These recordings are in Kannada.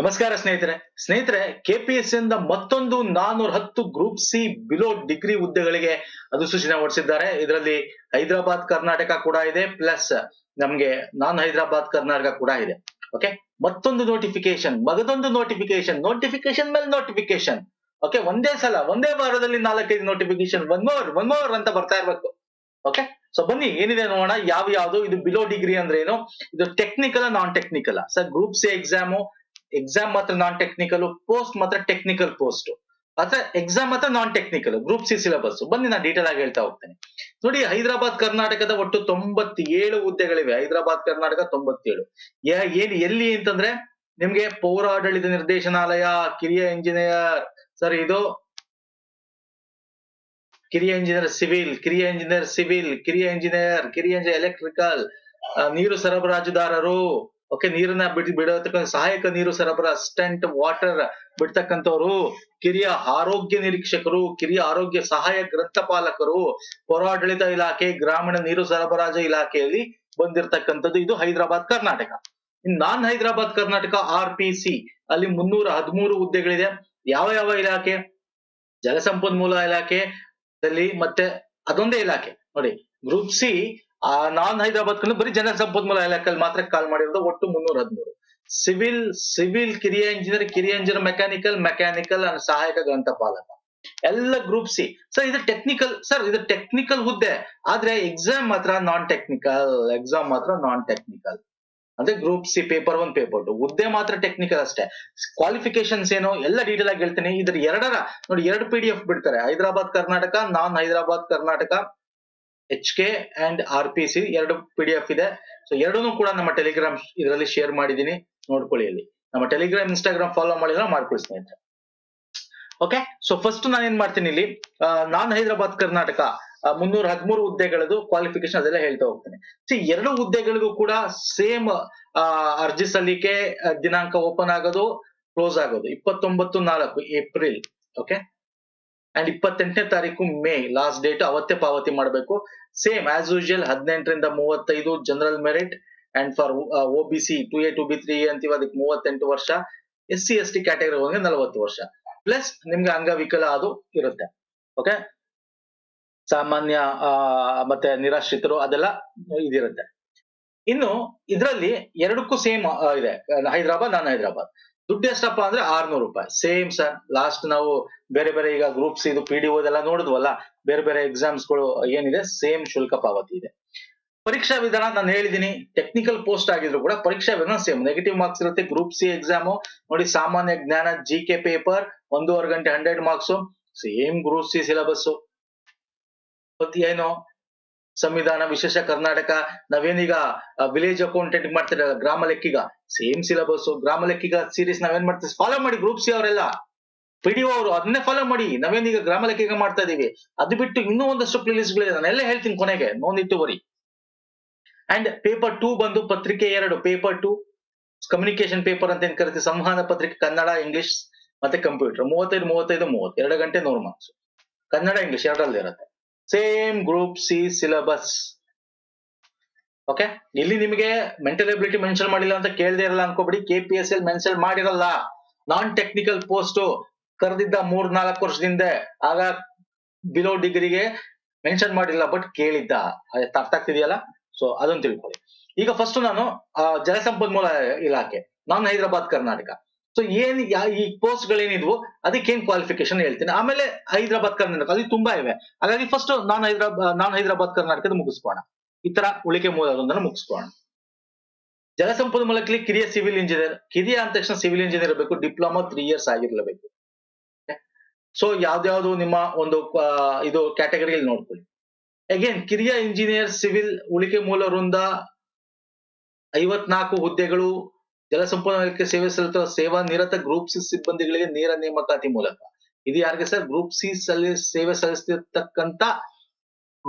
ನಮಸ್ಕಾರ ಸ್ನೇಹಿತರೆ. ಸ್ನೇಹಿತರೆ ಕೆಪಿಎಸ್ ಇಂದ ಮತ್ತೊಂದು ನಾನೂರ ಹತ್ತು ಗ್ರೂಪ್ ಸಿ ಬಿಲೋ ಡಿಗ್ರಿ ಹುದ್ದೆಗಳಿಗೆ ಅಧಿಸೂಚನೆ ಹೊರಡಿಸಿದ್ದಾರೆ. ಇದರಲ್ಲಿ ಹೈದರಾಬಾದ್, ಕರ್ನಾಟಕ ಕೂಡ ಇದೆ. ಪ್ಲಸ್ ನಮ್ಗೆ ನಾನ್ ಹೈದರಾಬಾದ್, ಕರ್ನಾಟಕ ಕೂಡ ಇದೆ. ಓಕೆ ಮತ್ತೊಂದು ನೋಟಿಫಿಕೇಶನ್ ಮಗದೊಂದು ನೋಟಿಫಿಕೇಶನ್ ನೋಟಿಫಿಕೇಶನ್ ಮೇಲೆ ನೋಟಿಫಿಕೇಶನ್ ಓಕೆ ಒಂದೇ ಸಲ, ಒಂದೇ ವಾರದಲ್ಲಿ ನಾಲ್ಕೈದು notification one more one more ಅಂತ ಬರ್ತಾ ಇರ್ಬೇಕು. ಓಕೆ ಸೊ ಬನ್ನಿ, ಏನಿದೆ ನೋಡೋಣ. ಯಾವ ಯಾವ್ದು ಇದು ಬಿಲೋ ಡಿಗ್ರಿ ಅಂದ್ರೆ ಏನು? ಇದು technical non technical sir group C exam exam ಮಾತ್ರ ನಾನ್ ಟೆಕ್ನಿಕಲ್ ಪೋಸ್ಟ್ ಮಾತ್ರ ಟೆಕ್ನಿಕಲ್ ಪೋಸ್ಟ್ ಅಥವಾ ಎಕ್ಸಾಮ್ ಮಾತ್ರ non technical group C syllabus ಬನ್ನಿ ನಾನು ಡೀಟೇಲ್ ಆಗಿ ಹೇಳ್ತಾ ಹೋಗ್ತೇನೆ. ನೋಡಿ ಹೈದರಾಬಾದ್, ಕರ್ನಾಟಕದ ಒಟ್ಟು ತೊಂಬತ್ತೇಳು ಹುದ್ದೆಗಳಿವೆ. ಹೈದರಾಬಾದ್, ಕರ್ನಾಟಕ ತೊಂಬತ್ತೇಳು. ಏನ್, ಎಲ್ಲಿ ಅಂತಂದ್ರೆ ನಿಮ್ಗೆ ಪೌರಾಡಳಿತ ನಿರ್ದೇಶನಾಲಯ, ಕಿರಿಯ ಇಂಜಿನಿಯರ್ ಸರ್ ಇದು ಕಿರಿಯ ಇಂಜಿನಿಯರ್ ಸಿವಿಲ್ ಕಿರಿಯ ಇಂಜಿನಿಯರ್ ಸಿವಿಲ್ ಕಿರಿಯ ಇಂಜಿನಿಯರ್ ಕಿರಿಯ ಇಂಜಿನಿಯರ್ ಎಲೆಕ್ಟ್ರಿಕಲ್ ನೀರು ಸರಬರಾಜುದಾರರು ಓಕೆ ನೀರನ್ನ ಬಿಡ್, ಬಿಡತಕ್ಕಂಥ ಸಹಾಯಕ ನೀರು ಸರಬರಾಜ ಅಸಿಸ್ಟೆಂಟ್ ವಾಟರ್ ಬಿಡ್ತಕ್ಕಂಥವ್ರು, ಕಿರಿಯ ಆರೋಗ್ಯ ನಿರೀಕ್ಷಕರು, ಕಿರಿಯ ಆರೋಗ್ಯ ಸಹಾಯ ಗ್ರಂಥಪಾಲಕರು ಪೌರಾಡಳಿತ ಇಲಾಖೆ, ಗ್ರಾಮೀಣ ನೀರು ಸರಬರಾಜು ಇಲಾಖೆಯಲ್ಲಿ ಬಂದಿರತಕ್ಕಂಥದ್ದು ಇದು Hyderabad, Karnataka. Non Hyderabad, Karnataka, R P ಅಲ್ಲಿ ಮುನ್ನೂರ ಹದಿಮೂರು ಹುದ್ದೆಗಳಿದೆ. ಯಾವ ಯಾವ ಇಲಾಖೆ? ಜಲಸಂಪನ್ಮೂಲ ಇಲಾಖೆ ಮತ್ತೆ ಅದೊಂದೇ ಇಲಾಖೆ. ನೋಡಿ, ಗ್ರೂಪ್ ಸಿ ಆ, ನಾನ್ ಹೈದರಾಬಾದ್ ಕನ್ನಡ ಬರೀ ಜನ ಸಂಪನ್ಮೂಲ ಇಲಾಖೆಯಲ್ಲಿ ಮಾತ್ರ ಕಾಲ್ ಮಾಡಿರೋದು ಒಟ್ಟು ಮುನ್ನೂರ ಹದಿಮೂರು. ಸಿವಿಲ್ ಸಿವಿಲ್ ಕಿರಿಯ ಇಂಜಿನಿಯರ್ ಕಿರಿಯ ಇಂಜಿನಿಯರ್ ಮೆಕ್ಯಾನಿಕಲ್ ಮೆಕ್ಯಾನಿಕಲ್ ಅಂಡ್ ಸಹಾಯಕ ಗ್ರಂಥಪಾಲಕ ಎಲ್ಲ ಗ್ರೂಪ್ ಸಿ ಸರ್ ಇದು ಟೆಕ್ನಿಕಲ್ ಸರ್ ಇದು ಟೆಕ್ನಿಕಲ್ ಹುದ್ದೆ. ಆದ್ರೆ ಎಕ್ಸಾಮ್ ಮಾತ್ರ ನಾನ್ ಟೆಕ್ನಿಕಲ್ ಎಕ್ಸಾಮ್ ಮಾತ್ರ ನಾನ್ ಟೆಕ್ನಿಕಲ್ ಅಂದ್ರೆ group C paper one paper two ಹುದ್ದೆ ಮಾತ್ರ ಟೆಕ್ನಿಕಲ್ ಅಷ್ಟೇ. ಕ್ವಾಲಿಫಿಕೇಶನ್ಸ್ ಏನು, ಎಲ್ಲ ಡೀಟೇಲ್ ಆಗಿ ಹೇಳ್ತೀನಿ. ಇದ್ರ ಎರಡರ, ನೋಡಿ, ಎರಡು ಪಿ ಡಿ ಎಫ್ ಬಿಡ್ತಾರೆ. Hyderabad, Karnataka, non Hyderabad, Karnataka. H K and R P C ಎರಡು ಪಿ ಡಿ ಎಫ್ ಇದೆ. ಸೊ ಎರಡೂ ಕೂಡ ನಮ್ಮ ಟೆಲಿಗ್ರಾಮ್ ಇದರಲ್ಲಿ ಶೇರ್ ಮಾಡಿದೀನಿ ನೋಡ್ಕೊಳ್ಳಿ ಅಲ್ಲಿ. ನಮ್ಮ ಟೆಲಿಗ್ರಾಮ್ ಇನ್ಸ್ಟಾಗ್ರಾಮ್ ಫಾಲೋ ಮಾಡಿದ್ರೆ ಮಾಡ್ಕೊಳ್ಳಿ ಸ್ನೇಹಿತರೆ ಓಕೆ ಸೊ ಫಸ್ಟ್ ನಾನು ಏನ್ ಮಾಡ್ತೀನಿ ಇಲ್ಲಿ? ನಾನು ನಾನ್ ಹೈದರಾಬಾದ್, ಕರ್ನಾಟಕ ಮುನ್ನೂರ ಹದಿಮೂರು ಹುದ್ದೆಗಳದು ಕ್ವಾಲಿಫಿಕೇಶನ್ ಅದೆಲ್ಲ ಹೇಳ್ತಾ ಹೋಗ್ತೇನೆ. ಸಿ ಎರಡು ಹುದ್ದೆಗಳಿಗೂ ಕೂಡ ಸೇಮ್ ಅರ್ಜಿ ಸಲ್ಲಿಕೆ, ದಿನಾಂಕ ಓಪನ್ ಆಗೋದು ಕ್ಲೋಸ್ ಆಗೋದು. ಇಪ್ಪತ್ತೊಂಬತ್ತು ನಾಲ್ಕು ಏಪ್ರಿಲ್ ಓಕೆ ಅಂಡ್ ಇಪ್ಪತ್ತೆಂಟನೇ ತಾರೀಕು ಮೇ ಲಾಸ್ಟ್ ಡೇಟ್ ಅವತ್ತೇ ಪಾವತಿ ಮಾಡಬೇಕು. ಸೇಮ್ ಆಸ್ ಯೂಶುವಲ್ ಹದಿನೆಂಟರಿಂದ ಮೂವತ್ತೈದು general merit and for O B C two A two B three ಅಂತೀವಿ, ಅದಕ್ಕೆ ಮೂವತ್ತೆಂಟು ವರ್ಷ. S C S T category ಹೋಗಿ ನಲವತ್ತು ವರ್ಷ. ಪ್ಲಸ್ ನಿಮ್ಗೆ ಅಂಗವಿಕಲ ಅದು ಇರುತ್ತೆ. ಓಕೆ ಸಾಮಾನ್ಯ ಮತ್ತೆ ನಿರಾಶ್ರಿತರು ಅದೆಲ್ಲ ಇದಿರುತ್ತೆ. ಇನ್ನು, ಇದರಲ್ಲಿ ಎರಡಕ್ಕೂ ಸೇಮ್ ಇದೆ. ಹೈದರಾಬಾದ್, ನಾನ್ ಹೈದರಾಬಾದ್. ದುಡ್ಡು ಎಷ್ಟಪ್ಪ ಅಂದ್ರೆ ಆರ್ನೂರು ರೂಪಾಯಿ. ಸೇಮ್ ಸರ್ ಲಾಸ್ಟ್ ನಾವು ಬೇರೆ ಬೇರೆ ಈಗ ಗ್ರೂಪ್ಸ್ ಇದು ಪಿ ಡಿ ಓದೆಲ್ಲ ನೋಡಿದ್ವಲ್ಲ, ಬೇರೆ ಬೇರೆ ಎಕ್ಸಾಮ್ಸ್ಗಳು ಏನಿದೆ ಸೇಮ್ ಶುಲ್ಕ ಪಾವತಿ ಇದೆ. ಪರೀಕ್ಷಾ ವಿಧಾನ ನಾನು ಹೇಳಿದೀನಿ ಟೆಕ್ನಿಕಲ್ ಪೋಸ್ಟ್ ಆಗಿದ್ರು ಕೂಡ ಪರೀಕ್ಷಾ ವಿಧಾನ ಸೇಮ್ ನೆಗೆಟಿವ್ ಮಾರ್ಕ್ಸ್ ಇರುತ್ತೆ ಗ್ರೂಪ್ ಸಿ ಎಕ್ಸಾಮು ನೋಡಿ ಸಾಮಾನ್ಯ ಜ್ಞಾನ ಜಿ ಕೆ ಪೇಪರ್ ಒಂದೂವರೆ ಗಂಟೆ hundred marks same group C syllabus ಏನು? ಸಂವಿಧಾನ, ವಿಶೇಷ ಕರ್ನಾಟಕ. ನಾವೇನೀಗ ವಿಲೇಜ್ ಅಕೌಂಟೆಂಟ್ ಮಾಡ್ತಿರಲ್ಲ ಗ್ರಾಮ ಲೆಕ್ಕಿಗ. ಸೇಮ್ ಸಿಲಬಸ್ ಗ್ರಾಮ ಲೆಕ್ಕಿಗ ಸೀರೀಸ್ ನಾವೇನ್ ಮಾಡ್ತೀವಿ? ಫಾಲೋ ಮಾಡಿ ಗ್ರೂಪ್ ಸಿ ಅವರೆಲ್ಲ. ಡಿ ಅವರು ಅದನ್ನೇ ಫಾಲೋ ಮಾಡಿ. ನಾವೇನೀಗ ಗ್ರಾಮ ಲೆಕ್ಕಿಗ ಮಾಡ್ತಾ ಇದೀವಿ. ಅದು ಬಿಟ್ಟು ಇನ್ನೂ ಒಂದಷ್ಟು ಪ್ಲೇಲಿಸ್ಟ್ ಗಳಿದೆ. ನಾನೆಲ್ಲ ಹೇಳ್ತೀನಿ ಕೊನೆಗೆ. ನೋಂದಿಟ್ಟು ಬರಿ. ಅಂಡ್ ಪೇಪರ್ ಟೂ ಬಂದು ಪತ್ರಿಕೆ ಎರಡು. ಪೇಪರ್ ಟೂ ಕಮ್ಯುನಿಕೇಶನ್ ಪೇಪರ್ ಅಂತ ಏನ್ ಕರಿತೀವಿ? ಸಂವಹನ ಪತ್ರಿಕೆ, ಕನ್ನಡ ಇಂಗ್ಲಿಷ್ ಮತ್ತೆ ಕಂಪ್ಯೂಟರ್ ಮೂವತ್ತೈದು ಮೂವತ್ತೈದು, ಮೂವತ್ತು. ಎರಡು ಗಂಟೆ ನೂರು ಮಾರ್ಕ್ಸ್ ಕನ್ನಡ ಇಂಗ್ಲಿಷ್ ಎರಡರಲ್ಲಿ ಇರುತ್ತೆ. Same group C syllabus okay ಇಲ್ಲಿ ನಿಮಗೆ ಮೆಂಟಲ್ ಎಬಿಲಿಟಿ ಮೆನ್ಷನ್ ಮಾಡಿಲ್ಲ ಅಂತ ಕೇಳದೆ ಇರಲ್ಲ ಅನ್ಕೋಬಿಡಿ. K P S L mention ಮಾಡಿರಲ್ಲ. ನಾನ್ ಟೆಕ್ನಿಕಲ್ ಪೋಸ್ಟ್ ಕರೆದಿದ್ದ ಮೂರ್ ನಾಲ್ಕು ವರ್ಷದಿಂದ. ಆಗ ಬಿಲೋ ಡಿಗ್ರಿಗೆ ಮೆನ್ಷನ್ ಮಾಡಿಲ್ಲ ಬಟ್ ಕೇಳಿದ್ದ. ಅರ್ಥ ಆಗ್ತಿದೆಯಲ್ಲ? ಸೊ ಅದನ್ನ ತಿಳ್ಕೊಳ್ಳಿ. ಈಗ ಫಸ್ಟ್ ನಾನು ಜಲಸಂಪನ್ಮೂಲ ಇಲಾಖೆ, ನಾನ್ ಹೈದರಾಬಾದ್, ಕರ್ನಾಟಕ. ಸೊ ಏನ್ ಈ ಪೋಸ್ಟ್ ಗಳೇನಿದ್ವು, ಅದಕ್ಕೆ ಏನ್ ಕ್ವಾಲಿಫಿಕೇಶನ್ ಹೇಳ್ತೀನಿ. ಆಮೇಲೆ ಹೈದರಾಬಾದ್, ಕರ್ನಾಟಕ, ಅಲ್ಲಿ ತುಂಬಾ ಇವೆ. ಹಾಗಾಗಿ first non Hyderabad non Hyderabad, ಕರ್ನಾಟಕದ ಮುಗಿಸ್ಕೋಣ. ಈ ತರ ಉಳಿಕೆ ಮೂಲದೊಂದನ್ನು ಮುಗಿಸ್ಕೋಣ ಜಲಸಂಪನ್ಮೂಲಕ್ಕೆ ಕಿರಿಯ ಸಿವಿಲ್ ಇಂಜಿನಿಯರ್ ಕಿರಿಯ ಅಂದ ತಕ್ಷಣ ಸಿವಿಲ್ ಇಂಜಿನಿಯರ್ ಇರಬೇಕು ಡಿಪ್ಲೊಮಾ ತ್ರೀ ಇಯರ್ಸ್ ಆಗಿರ್ಲೇಬೇಕು. ಸೊ ಯಾವ್ದಾವ್ದು ನಿಮ್ಮ ಒಂದು ಇದು ಕ್ಯಾಟಗರಿಯಲ್ಲಿ ನೋಡ್ಕೊಳ್ಳಿ. ಅಗೇನ್ ಕಿರಿಯ ಇಂಜಿನಿಯರ್ ಸಿವಿಲ್ ಉಳಿಕೆ ಮೂಲ ವೃಂದ, ಐವತ್ನಾಲ್ಕು ಹುದ್ದೆಗಳು ಜಲಸಂಪನ್ಮೂಲಕ್ಕೆ ಸೇವೆ ಸಲ್ಲಿಸುವ ಸೇವಾ ನಿರತ ಗ್ರೂಪ್ ಸಿ ಸಿಬ್ಬಂದಿಗಳಿಗೆ ನೇರ ನೇಮಕಾತಿ ಮೂಲಕ. ಇದು ಯಾರಿಗೆ ಸರ್? ಗ್ರೂಪ್ ಸಿ ಸಲ್ಲಿ ಸೇವೆ ಸಲ್ಲಿಸ್ತಿರ್ತಕ್ಕಂತ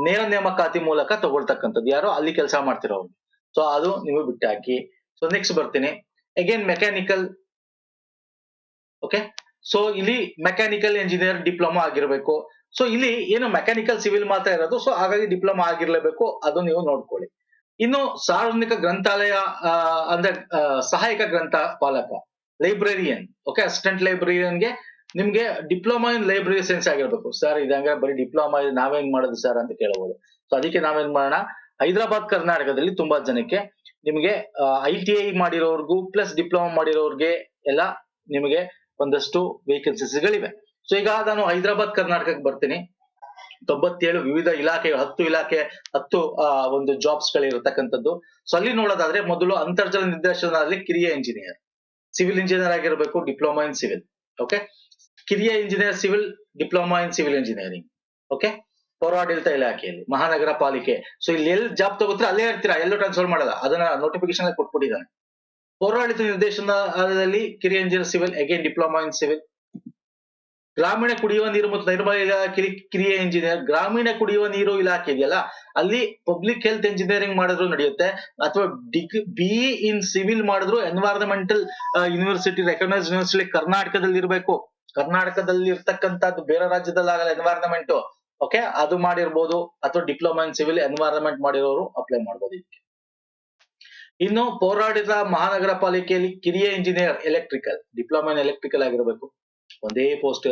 ನೇರ ನೇಮಕಾತಿ ಮೂಲಕ ತಗೊಳ್ತಕ್ಕಂಥದ್ದು ಯಾರು ಅಲ್ಲಿ ಕೆಲಸ ಮಾಡ್ತಿರೋರು. ಸೊ ಅದು ನೀವು ಬಿಟ್ಟಾಕಿ. ಸೊ ನೆಕ್ಸ್ಟ್ ಬರ್ತೀನಿ. ಅಗೇನ್ ಮೆಕ್ಯಾನಿಕಲ್ ಓಕೆ ಸೊ ಇಲ್ಲಿ ಮೆಕ್ಯಾನಿಕಲ್ ಇಂಜಿನಿಯರ್ ಡಿಪ್ಲೊಮಾ ಆಗಿರ್ಬೇಕು. ಸೊ ಇಲ್ಲಿ ಏನು ಮೆಕ್ಯಾನಿಕಲ್ ಸಿವಿಲ್ ಮಾತ್ರ ಇರೋದು. ಸೊ ಹಾಗಾಗಿ ಡಿಪ್ಲೊಮಾ ಆಗಿರ್ಲೇಬೇಕು. ಅದು ನೀವು ನೋಡ್ಕೊಳ್ಳಿ. ಇನ್ನು ಸಾರ್ವಜನಿಕ ಗ್ರಂಥಾಲಯ ಅಂದ್ರೆ ಸಹಾಯಕ ಗ್ರಂಥ ಪಾಲಕ ಲೈಬ್ರರಿಯನ್ ಓಕೆ ಅಸಿಸ್ಟೆಂಟ್ ಲೈಬ್ರರಿಯನ್ಗೆ ನಿಮ್ಗೆ ಡಿಪ್ಲೊಮಾ ಇನ್ ಲೈಬ್ರರಿ ಸೈನ್ಸ್ ಆಗಿರ್ಬೇಕು. ಸರ್ ಇದಂಗೆ ಬರೀ ಡಿಪ್ಲೊಮಾ ಇದೆ ನಾವೇನ್ ಮಾಡೋದು ಸರ್ ಅಂತ ಕೇಳಬಹುದು ಸೊ ಅದಕ್ಕೆ ನಾವೇನ್ ಮಾಡೋಣ? ಹೈದರಾಬಾದ್ ಕರ್ನಾಟಕದಲ್ಲಿ ತುಂಬಾ ಜನಕ್ಕೆ ನಿಮಗೆ ಐ ಟಿ ಐ ಮಾಡಿರೋರ್ಗು ಪ್ಲಸ್ ಡಿಪ್ಲೊಮಾ ಮಾಡಿರೋರ್ಗೆ ಎಲ್ಲ ನಿಮಗೆ ಒಂದಷ್ಟು ವೇಕೆನ್ಸೀಸ್ ಗಳಿವೆ. ಸೊ ಈಗ ನಾನು ಹೈದರಾಬಾದ್ ಕರ್ನಾಟಕಕ್ಕೆ ಬರ್ತೀನಿ. ತೊಂಬತ್ತೇಳು ವಿವಿಧ ಇಲಾಖೆ ಹತ್ತು ಇಲಾಖೆ, ಹತ್ತು ಒಂದು ಜಾಬ್ಸ್ ಗಳಿರತಕ್ಕಂಥದ್ದು ಸೊ ಅಲ್ಲಿ ನೋಡೋದಾದ್ರೆ ಮೊದಲು ಅಂತರ್ಜಲ ನಿರ್ದೇಶನದಲ್ಲಿ ಕಿರಿಯ ಇಂಜಿನಿಯರ್ ಸಿವಿಲ್ ಇಂಜಿನಿಯರ್ ಆಗಿರಬೇಕು ಡಿಪ್ಲೊಮಾ ಇನ್ ಸಿವಿಲ್ ಓಕೆ ಕಿರಿಯ engineer civil diploma in civil engineering okay ಪೌರಾಡಳಿತ ಇಲಾಖೆಯಲ್ಲಿ, ಮಹಾನಗರ ಪಾಲಿಕೆ. ಸೊ ಇಲ್ಲಿ ಎಲ್ಲಿ ಜಾಬ್ ತಗೋತೀರಾ ಅಲ್ಲೇ ಇರ್ತೀರಾ, ಎಲ್ಲೂ ಟ್ರಾನ್ಸ್ಫರ್ ಮಾಡಲ್ಲ. ಅದನ್ನ ನೋಟಿಫಿಕೇಶನ್ ಕೊಟ್ಬಿಟ್ಟಿದ್ದಾನೆ ಪೌರಾಡಳಿತ ನಿರ್ದೇಶನದಲ್ಲಿ ಕಿರಿಯ engineer civil again diploma in civil ಗ್ರಾಮೀಣ ಕುಡಿಯುವ ನೀರು ಮತ್ತು ನೈರ್ಮಲ್ಯ ಕಿರಿ- ಕಿರಿಯ ಇಂಜಿನಿಯರ್ ಗ್ರಾಮೀಣ ಕುಡಿಯುವ ನೀರು ಇಲಾಖೆ ಇದೆಯಲ್ಲ, ಅಲ್ಲಿ ಪಬ್ಲಿಕ್ ಹೆಲ್ತ್ ಇಂಜಿನಿಯರಿಂಗ್ ಮಾಡಿದ್ರು ನಡೆಯುತ್ತೆ. ಅಥವಾ ಡಿಗ್ ಬಿ ಇನ್ ಸಿವಿಲ್ ಮಾಡಿದ್ರು ಎನ್ವೈರನ್ಮೆಂಟಲ್ ಯೂನಿವರ್ಸಿಟಿ ರೆಕಗ್ನೈಸ್ ಯೂನಿವರ್ಸಿಟಿ ಕರ್ನಾಟಕದಲ್ಲಿ ಇರಬೇಕು ಕರ್ನಾಟಕದಲ್ಲಿ ಇರ್ತಕ್ಕಂಥದ್ದು ಬೇರೆ ರಾಜ್ಯದಲ್ಲಿ ಆಗಲ್ಲ ಎನ್ವೈರನ್ಮೆಂಟ್ ಓಕೆ ಅದು ಮಾಡಿರ್ಬೋದು ಅಥವಾ ಡಿಪ್ಲೊಮಾ ಇನ್ ಸಿವಿಲ್ ಎನ್ವೈರನ್ಮೆಂಟ್ ಮಾಡಿರೋರು ಅಪ್ಲೈ ಮಾಡ್ಬೋದು ಇದಕ್ಕೆ. ಇನ್ನು ಪೋರಾಡಿದ ಮಹಾನಗರ ಪಾಲಿಕೆಯಲ್ಲಿ ಕಿರಿಯ engineer electrical diploma in electrical ಆಗಿರಬೇಕು. ಒಂದೇ ಪೋಸ್ಟ್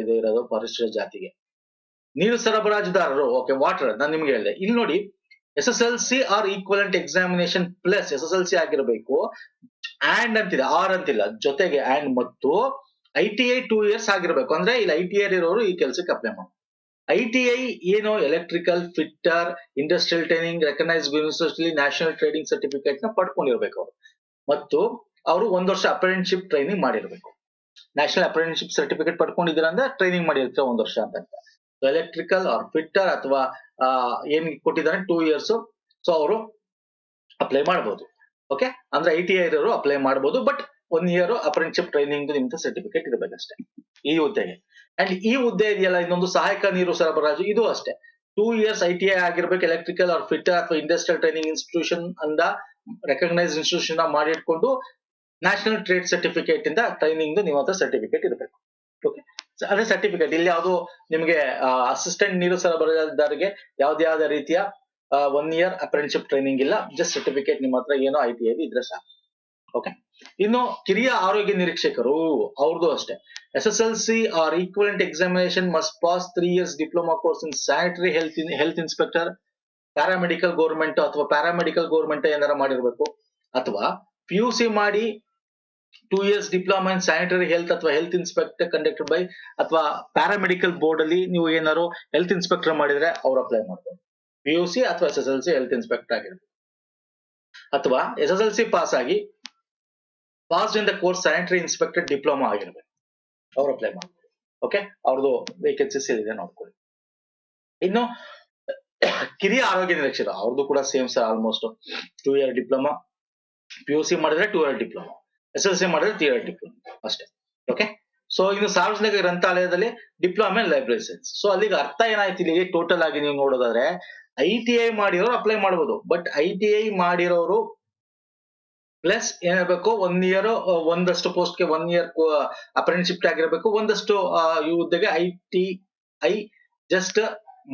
ಇದು ಇರೋದು ಪರಿಶಿಷ್ಟ ಜಾತಿಗೆ. ನೀರು ಸರಬರಾಜುದಾರರು ಓಕೆ ವಾಟರ್ ನಾನು ನಿಮ್ಗೆ ಹೇಳಿದೆ. ಇಲ್ಲಿ ನೋಡಿ S S L C or equivalent examination plus S S L C ಆಗಿರಬೇಕು. ಆಂಡ್ ಅಂತಿದೆ ಆರ್ ಅಂತಿಲ್ಲ, ಜೊತೆಗೆ ಆಂಡ್ ಮತ್ತು I T I two years ಆಗಿರ್ಬೇಕು. ಅಂದ್ರೆ ಇಲ್ಲಿ ಐ ಟಿ ಐ ಇರೋರು ಈ ಕೆಲಸಕ್ಕೆ ಅಪ್ಲೈ ಮಾಡಿ ಐ ಟಿ ಐ ಏನು electrical fitter industrial training recognise university national trading ಸರ್ಟಿಫಿಕೇಟ್ನ ಪಡ್ಕೊಂಡಿರ್ಬೇಕು ಅವರು. ಮತ್ತು ಅವರು ಒಂದ್ ವರ್ಷ ಅಪ್ರೆಂಟಿಶಿಪ್ ಟ್ರೈನಿಂಗ್ ಮಾಡಿರ್ಬೇಕು. ನ್ಯಾಷನಲ್ ಅಪ್ರೆಂಟಿಶಿಪ್ ಸರ್ಟಿಫಿಕೇಟ್ ಪಡ್ಕೊಂಡಿದ್ದೀರ ಅಂದ್ರೆ ಟ್ರೈನಿಂಗ್ ಮಾಡಿರ್ತಾರೆ ಒಂದ್ ವರ್ಷ ಅಂತ ಎಲೆಕ್ಟ್ರಿಕಲ್ ಆರ್ ಫಿಟ್ಟರ್ ಅಥವಾ ಏನ್ ಕೊಟ್ಟಿದ್ದಾರೆ ಟೂ ಇಯರ್ಸ್ ಸೊ ಅವರು ಅಪ್ಲೈ ಮಾಡಬಹುದು ಓಕೆ ಅಂದ್ರೆ ಐ ಟಿ ಐ ಇರೋರು ಅಪ್ಲೈ ಮಾಡಬಹುದು but one year apprenticeship training ನಿಮ್ದು ಸರ್ಟಿಫಿಕೇಟ್ ಇರಬೇಕಷ್ಟೇ ಈ ಹುದ್ದೆಗೆ. ಅಂಡ್ ಈ ಹುದ್ದೆ ಇದೆಯಲ್ಲ, ಇನ್ನೊಂದು ಸಹಾಯಕ ನೀರು ಸರಬರಾಜು ಇದು ಅಷ್ಟೇ. Two years I T I ಆಗಿರ್ಬೇಕು ಎಲೆಕ್ಟ್ರಿಕಲ್ ಆರ್ ಫಿಟ್ ಅಥವಾ ಇಂಡಸ್ಟ್ರಿಯಲ್ ಟ್ರೈನಿಂಗ್ ಇನ್ಸ್ಟಿಟ್ಯೂಷನ್ ಅಂದ ರೆಕಗ್ನೈಸ್ ಇನ್ಸ್ಟಿಟ್ಯೂಷನ್ ಮಾಡಿಟ್ಕೊಂಡು ನ್ಯಾಷನಲ್ ಟ್ರೇಡ್ ಸರ್ಟಿಫಿಕೇಟ್ ಇಂದ ಟ್ರೈನಿಂಗ್ ನಿಮ್ಮ ಹತ್ರ ಸರ್ಟಿಫಿಕೇಟ್ ಇರಬೇಕು. ಓಕೆ ಅದೇ ಸರ್ಟಿಫಿಕೇಟ್ ಇಲ್ಲಿ ಯಾವುದು ನಿಮಗೆ ಅಸಿಸ್ಟೆಂಟ್ ನೀರು ಸರಬರಾಜುದಾರರಿಗೆ ಯಾವ್ದು ರೀತಿಯ ಒನ್ ಇಯರ್ ಅಪ್ರೆಂಟಿಶಿಪ್ ಟ್ರೈನಿಂಗ್ ಇಲ್ಲ ಜಸ್ಟ್ ಸರ್ಟಿಫಿಕೇಟ್ ನಿಮ್ಮ ಹತ್ರ ಏನೋ ಐ ಟಿ ಐ ಇದ್ರೆ ಸಾಕು. ಓಕೆ ಇನ್ನು ಕಿರಿಯ ಆರೋಗ್ಯ ನಿರೀಕ್ಷಕರು ಅವ್ರದ್ದು ಅಷ್ಟೇ. S S L C or equivalent examination must pass three years diploma course in sanitary health health inspector paramedical government ಅಥವಾ ಪ್ಯಾರಾಮೆಡಿಕಲ್ ಗೌರ್ಮೆಂಟ್ ಏನಾರ ಮಾಡಿರ್ಬೇಕು. ಅಥವಾ ಪಿ ಯು ಸಿ ಮಾಡಿ two years diploma in sanitary health ಅಥವಾ ಹೆಲ್ತ್ ಇನ್ಸ್ಪೆಕ್ಟರ್ ಕಂಡಕ್ಟೆಡ್ ಬೈ ಅಥವಾ ಪ್ಯಾರಾಮೆಡಿಕಲ್ ಬೋರ್ಡ್ ಅಲ್ಲಿ ನೀವು ಏನಾರು ಹೆಲ್ತ್ ಇನ್ಸ್ಪೆಕ್ಟರ್ ಮಾಡಿದ್ರೆ ಅವ್ರು ಅಪ್ಲೈ ಮಾಡ್ಬೋದು. ಪಿ ಯು ಸಿ ಅಥವಾ S S L C health inspector ಆಗಿರ್ಬೋದು. ಅಥವಾ S S L C pass ಆಗಿ pass in the course sanitary inspector diploma ಆಗಿರ್ಬೇಕು. ಅವ್ರು ಅಪ್ಲೈ ಮಾಡ್ಬೋದು ಓಕೆ ಅವ್ರದ್ದು ವೇಕೆನ್ಸೀಸ್ ಇದೆ ನೋಡ್ಕೊಳ್ಳಿ. ಇನ್ನು, ಕಿರಿಯ ಆರೋಗ್ಯ ನಿರೀಕ್ಷಕರು ಅವ್ರದ್ದು ಕೂಡ same sir almost two year diploma P U C ಮಾಡಿದ್ರೆ two year diploma S L C ಮಾಡಿದ್ರೆ ತ್ರೀ ಇಯರ್ ಡಿಪ್ಲೊಮಾ ಅಷ್ಟೇ. ಓಕೆ ಸೊ ಇನ್ನು ಸಾರ್ವಜನಿಕ ಗ್ರಂಥಾಲಯದಲ್ಲಿ ಡಿಪ್ಲೊಮಾ ಲೈಬ್ರರಿ ಸೈನ್ಸ್ ಸೊ ಅಲ್ಲಿಗೆ ಅರ್ಥ ಏನಾಯ್ತು? ಇಲ್ಲಿಗೆ ಟೋಟಲ್ ಆಗಿ ನೀವು ನೋಡೋದಾದ್ರೆ ಐ ಟಿ ಐ ಮಾಡಿರೋರು ಅಪ್ಲೈ ಮಾಡಬಹುದು ಬಟ್ ಐ ಟಿ ಐ ಮಾಡಿರೋರು ಪ್ಲಸ್ ಏನಿರ್ಬೇಕು ಒನ್ ಇಯರ್ ಒಂದಷ್ಟು ಪೋಸ್ಟ್ಗೆ ಒನ್ ಇಯರ್ ಅಪ್ರೆಂಟಿಶಿಪ್ ಆಗಿರ್ಬೇಕು. ಒಂದಷ್ಟು ಈ ಹುದ್ದೆಗೆ ಐ ಟಿ ಐ ಜಸ್ಟ್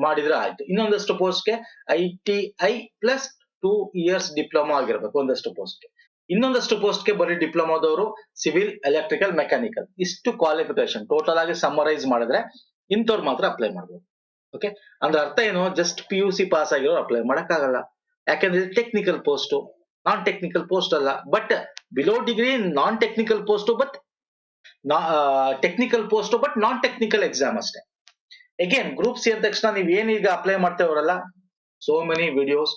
ಮಾಡಿದ್ರೆ ಆಯ್ತು. ಇನ್ನೊಂದಷ್ಟು ಪೋಸ್ಟ್ಗೆ I T I plus two years diploma ಆಗಿರ್ಬೇಕು, ಒಂದಷ್ಟು ಪೋಸ್ಟ್ಗೆ ಇನ್ನೊಂದಷ್ಟು ಪೋಸ್ಟ್ಗೆ ಬರೀ ಡಿಪ್ಲೊಮಾದವರು ಸಿವಿಲ್ ಎಲೆಕ್ಟ್ರಿಕಲ್ ಮೆಕ್ಯಾನಿಕಲ್ ಇಷ್ಟು ಕ್ವಾಲಿಫಿಕೇಶನ್ ಟೋಟಲ್ ಆಗಿ ಸಮರೈಸ್ ಮಾಡಿದ್ರೆ ಇಂಥವ್ರು ಮಾತ್ರ ಅಪ್ಲೈ ಮಾಡ್ಬೋದು. ಓಕೆ ಅಂದ್ರೆ ಅರ್ಥ ಏನು? Just P U C pass ಆಗಿರೋರು ಅಪ್ಲೈ ಮಾಡಕ್ಕಾಗಲ್ಲ. ಯಾಕಂದ್ರೆ technical post non technical post ಅಲ್ಲ. But below degree non technical post but technical post but non technical exam ಅಷ್ಟೇ. ಅಗೇನ್ ಗ್ರೂಪ್ ಸಿ ಅಂದ ತಕ್ಷಣ ನೀವ್ ಏನೀಗ apply ಮಾಡ್ತೇವರಲ್ಲ so many videos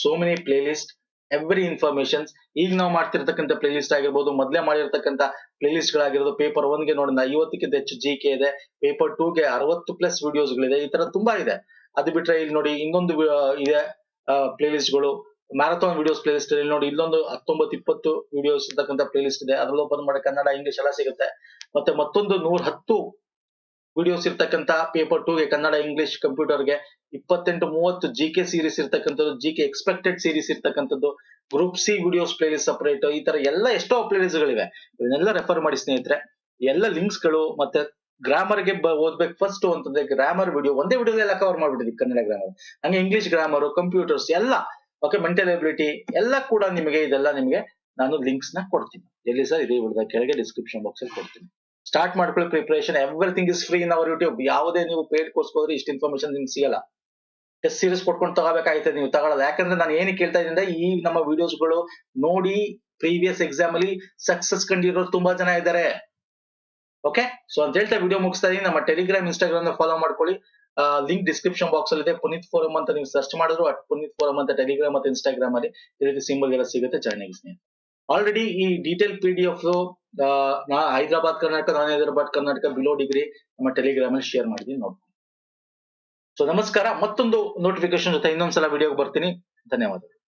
so many play list every informations ಈಗ ನಾವು ಮಾಡ್ತಿರ್ತಕ್ಕಂಥ ಪ್ಲೇ ಲಿಸ್ಟ್ ಆಗಿರ್ಬೋದು, ಮೊದಲೇ ಮಾಡಿರ್ತಕ್ಕಂಥ ಪ್ಲೇ ಲಿಸ್ಟ್ ಗಳಾಗಿರೋದು ಪೇಪರ್ ಒನ್ಗೆ ನೋಡಿದ ಐವತ್ತಕ್ಕಿಂತ ಹೆಚ್ಚು ಜಿ ಕೆ ಇದೆ ಪೇಪರ್ ಟೂಗೆ ಅರವತ್ತು ಪ್ಲಸ್ ವಿಡಿಯೋಸ್ ಗಳಿದೆ. ಈ ತರ ತುಂಬಾ ಇದೆ. ಅದು ಬಿಟ್ರೆ ಇಲ್ಲಿ ನೋಡಿ ಇನ್ನೊಂದು ಇದೆ ಪ್ಲೇ ಲಿಸ್ಟ್ಗಳು. ಮ್ಯಾರಥಾನ್ ವಿಡಿಯೋಸ್ ಪ್ಲೇ ಲಿಸ್ಟ್ ಇಲ್ಲಿ ನೋಡಿ, ಇಲ್ಲೊಂದು ಹತ್ತೊಂಬತ್ತು, ಇಪ್ಪತ್ತು ವಿಡಿಯೋಸ್ ಇರ್ತಕ್ಕಂಥ ಪ್ಲೇ ಲಿಸ್ಟ್ ಇದೆ. ಅದ್ರಲ್ಲಿ ಓಪನ್ ಮಾಡಿ ಕನ್ನಡ ಇಂಗ್ಲಿಷ್ ಎಲ್ಲ ಸಿಗುತ್ತೆ. ಮತ್ತೆ ಮತ್ತೊಂದು ನೂರ ಹತ್ತು ವಿಡಿಯೋಸ್ ಇರ್ತಕ್ಕಂಥ ಪೇಪರ್ ಟೂಗೆ ಕನ್ನಡ ಇಂಗ್ಲಿಷ್ ಕಂಪ್ಯೂಟರ್ಗೆ ಇಪ್ಪತ್ತೆಂಟು, ಮೂವತ್ತು ಜಿ ಕೆ ಸೀರೀಸ್ ಇರ್ತಕ್ಕಂಥದ್ದು ಜಿ ಕೆ ಎಕ್ಸ್ಪೆಕ್ಟೆಡ್ ಸೀರೀಸ್ ಇರ್ತಕ್ಕಂಥದ್ದು group C videos playlist separate ಈ ತರ ಎಲ್ಲ ಎಷ್ಟೋ ಪ್ಲೇಲಿಸ್ಟ್ ಗಳಿವೆ. ಇವನ್ನೆಲ್ಲ ರೆಫರ್ ಮಾಡಿ ಸ್ನೇಹಿತರೆ. ಎಲ್ಲ ಲಿಂಕ್ಸ್ಗಳು ಮತ್ತೆ ಗ್ರಾಮರ್ಗೆ ಓದ್ಬೇಕು ಫಸ್ಟ್ ಅಂತಂದ್ರೆ ಗ್ರಾಮರ್ ವಿಡಿಯೋ ಒಂದೇ ವಿಡಿಯೋದೆಲ್ಲ ಕವರ್ ಮಾಡ್ಬಿಟ್ಟಿದ್ವಿ ಕನ್ನಡ ಗ್ರಾಮರ್ ಹಂಗೆ ಇಂಗ್ಲಿಷ್ ಗ್ರಾಮರ್ ಕಂಪ್ಯೂಟರ್ಸ್ ಎಲ್ಲ ಓಕೆ ಮೆಂಟಲ್ ಎಬಿಲಿಟಿ ಎಲ್ಲ ಕೂಡ ನಿಮಗೆ ಇದೆಲ್ಲ ನಿಮಗೆ ನಾನು ಲಿಂಕ್ಸ್ನ ಕೊಡ್ತೀನಿ. ಎಲ್ಲಿ ಸರ್? ಇದೇ ಹುಡುಗ ಕೆಳಗೆ ಡಿಸ್ಕ್ರಿಪ್ಷನ್ ಬಾಕ್ಸ್ ಅಲ್ಲಿ ಕೊಡ್ತೀನಿ. ಸ್ಟಾರ್ಟ್ ಮಾಡ್ಕೊಳ್ಳಿ preparation everything is free in our YouTube ಯಾವುದೇ ನೀವು ಪೇಡ್ ಕೋರ್ಸ್ ಹೋದ್ರೆ ಇಷ್ಟು ಇನ್ಫಾರ್ಮೇಶನ್ ನಿಮ್ಗೆ ಸಿಗಲ್ಲ. ಟೆಸ್ಟ್ ಸೀರೀಸ್ ಕೊಟ್ಕೊಂಡು ತಗೋಬೇಕಾಯ್ತದೆ ನೀವು. ತಗೊಳ್ಳಲ್ಲ ಯಾಕಂದ್ರೆ ನಾನು ಏನು ಕೇಳ್ತಾ ಇದ್ದೀನಿ ಈ ನಮ್ಮ ವಿಡಿಯೋಸ್ಗಳು ನೋಡಿ ಪ್ರೀವಿಯಸ್ ಎಕ್ಸಾಮ್ ಅಲ್ಲಿ ಸಕ್ಸಸ್ ಕಂಡಿರೋರು ತುಂಬಾ ಜನ ಇದ್ದಾರೆ. ಓಕೆ ಸೊ ಅಂತ ಹೇಳ್ತಾ ವಿಡಿಯೋ ಮುಗಿಸ್ತಾ ಇದೀನಿ ನಮ್ಮ ಟೆಲಿಗ್ರಾಮ್ ಇನ್ಸ್ಟಾಗ್ರಾಮ್ ಫಾಲೋ ಮಾಡ್ಕೊಳ್ಳಿ. ಲಿಂಕ್ ಡಿಸ್ಕ್ರಿಪ್ಷನ್ ಬಾಕ್ಸ್ ಅಲ್ಲಿ ಇದೆ ಪುನೀತ್ ಫೋರಂ ಅಂತ ನೀವು ಸರ್ಚ್ ಮಾಡಿದ್ರು ಅಟ್ ಪುನೀತ್ ಫೋರಂ ಅಂತ ಟೆಲಿಗ್ರಾಮ್ ಮತ್ತೆ ಇನ್ಸ್ಟಾಗ್ರಾಮ್ ಅಲ್ಲಿ ಈ ರೀತಿ ಸಿಂಬಲ್ ಎಲ್ಲ ಸಿಗುತ್ತೆ ಜಾಯ್ನ್ ಆಗಿ ಸ್ನೇಹಿತರೆ. ಆಲ್ರೆಡಿ ಈ ಡೀಟೇಲ್ ಪಿ ಡಿ ಎಫ್ ನಾ Hyderabad Karnataka, non Hyderabad Karnataka below degree ನಮ್ಮ ಟೆಲಿಗ್ರಾಮ್ ಅಲ್ಲಿ ಶೇರ್ ಮಾಡಿದ್ದೀನಿ ನೋಡ್ಬೋದು. ಸೊ ನಮಸ್ಕಾರ. ಮತ್ತೊಂದು ನೋಟಿಫಿಕೇಶನ್ ಜೊತೆ ಇನ್ನೊಂದ್ಸಲ ವಿಡಿಯೋಗೆ ಬರ್ತೀನಿ. ಧನ್ಯವಾದಗಳು.